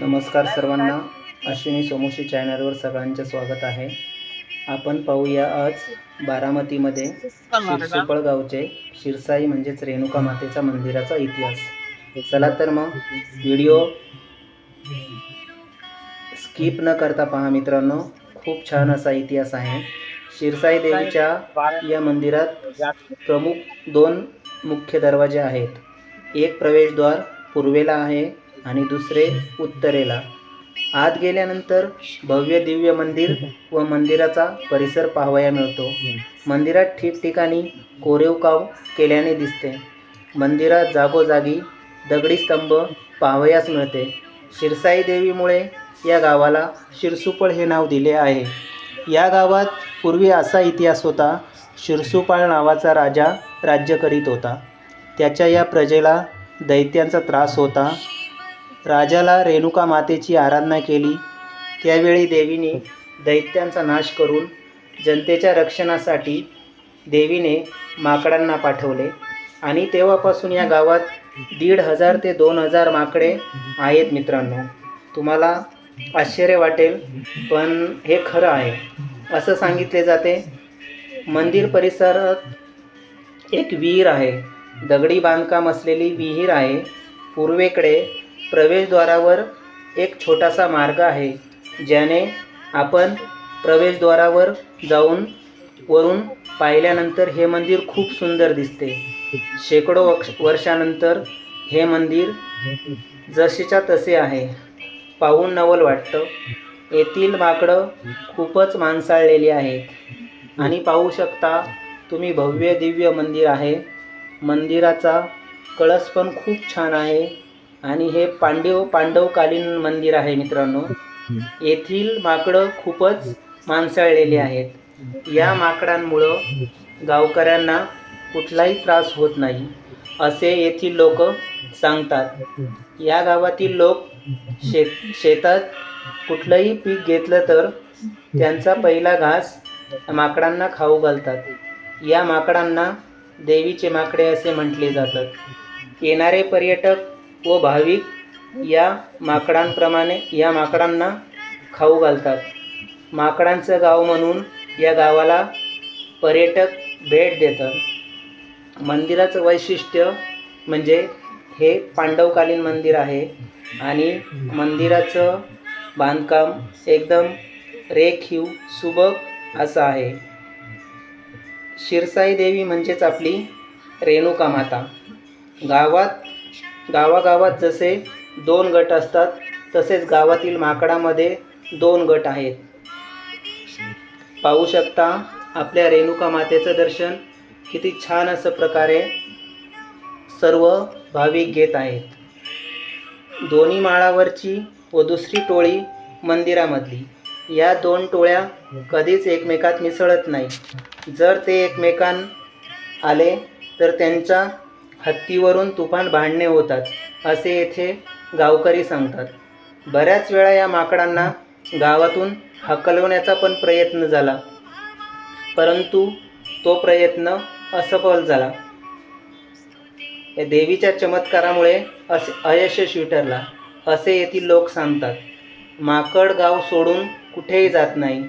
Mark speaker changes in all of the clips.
Speaker 1: नमस्कार सर्वांना अश्विनी सोमोशी चॅनलवर सगळ्यांचे स्वागत आहे. आपण पाहूया आज बारामतीमध्ये शिरसुपळ गावचे शिरसाई म्हणजेच रेणुका मातेचा मंदिराचा इतिहास. चला तर मग व्हिडिओ स्किप न करता पहा मित्रांनो खूप छान असा इतिहास आहे. शिरसाई देवीच्या या मंदिरात प्रमुख दोन मुख्य दरवाजे आहेत. एक प्रवेशद्वार पूर्वेला आहे आणि दुसरे उत्तरेला. आत गेल्यानंतर भव्य दिव्य मंदिर व मंदिराचा परिसर पाहावया मिळतो. मंदिरात ठिकठिकाणी कोरीवकाम केल्याने दिसते. मंदिरात जागोजागी दगडी स्तंभ पाहावयास मिळते. शिरसाई देवीमुळे या गावाला शिरसुपळ हे नाव दिले आहे. या गावात पूर्वी असा इतिहास होता शिरसुपाळ नावाचा राजा राज्य करीत होता. त्याच्या या प्रजेला दैत्यांचा त्रास होता. राजाला रेणुका मातेची आराधना केली. त्यावेळी देवीने दैत्यांचा नाश करून जनतेच्या रक्षणासाठी देवीने माकडांना पाठवले. आणि तेव्हापासून या गावात दीड हजार ते दोन हजार माकडे आहेत मित्रांनो. तुम्हाला आश्चर्य वाटेल पण हे खरं आहे. असं सांगितले जाते. मंदिर परिसरात एक विहीर आहे. दगडी बांधकाम असलेली विहीर आहे. पूर्वेकडे प्रवेशद्वारावर एक छोटासा मार्ग आहे ज्याने आपण प्रवेशद्वारावर जाऊन वरून पाहिल्यानंतर हे मंदिर खूप सुंदर दिसते. शेकडो वक्ष वर्षानंतर हे मंदिर जसेच्या तसे आहे. पाहून नवल वाटतं. येथील माकडं खूपच माणसाळलेली आहेत. आणि पाहू शकता तुम्ही भव्य दिव्य मंदिर आहे. मंदिराचा कळस पण खूप छान आहे. आणि हे पांडव पांडवकालीन मंदिर आहे मित्रांनो. येथील माकडं खूपच माणसाळलेली आहेत. या माकडांमुळं गावकऱ्यांना कुठलाही त्रास होत नाही असे येथील लोक सांगतात. या गावातील लोक शेत शेतात कुठलंही पीक घेतलं तर त्यांचा पहिला घास माकडांना खाऊ घालतात. या माकडांना देवीचे माकडे असे म्हटले जातात. येणारे पर्यटक व भाविक या माकडांप्रमाणे या माकडांना खाऊ घालतात. माकडांचं गाव म्हणून या गावाला पर्यटक भेट देतात. मंदिराचं वैशिष्ट्य म्हणजे हे पांडवकालीन मंदिर आहे आणि मंदिराचं बांधकाम एकदम रेखीव सुबक असं आहे. शिरसाई देवी म्हणजेच आपली रेणुका माता. गावात गावागावात जसे दोन गट असतात तसेच गावातील माकडामध्ये दोन गट आहेत. पाहू शकता आपल्या रेणुका मातेचं दर्शन किती छान असं प्रकारे सर्व भाविक घेत आहेत. दोन्ही माळावरची व दुसरी टोळी मंदिरामधली. या दोन टोळ्या कधीच एकमेकात मिसळत नाही. जर ते एकमेकां आले तर त्यांच्या हत्तीवरून तुफान भांडणे होतात असे येथे गावकरी सांगतात. बऱ्याच वेळा या माकडांना गावातून हकलवण्याचा पण प्रयत्न झाला परंतु तो प्रयत्न असफल झाला. या देवीच्या चमत्कारामुळे असे अयशस्वी ठरला असे येथील लोक सांगतात. माकड गाव सोडून कुठेही जात नाही.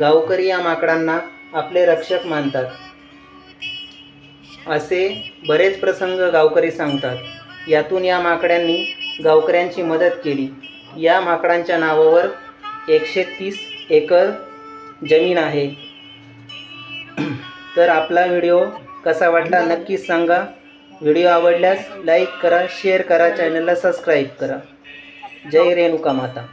Speaker 1: गावकरी या माकडांना आपले रक्षक मानतात. असे बरेच प्रसंग गावकरी सांगतात. यातून या माकड्यांनी गावकऱ्यांची मदत केली. या माकडांच्या नावावर एकशे तीस एकर जमीन आहे. तर आपला व्हिडिओ कसा वाटला नक्कीच सांगा. व्हिडिओ आवडल्यास लाईक करा शेअर करा चॅनलला सबस्क्राईब करा. जय रेणुका माता.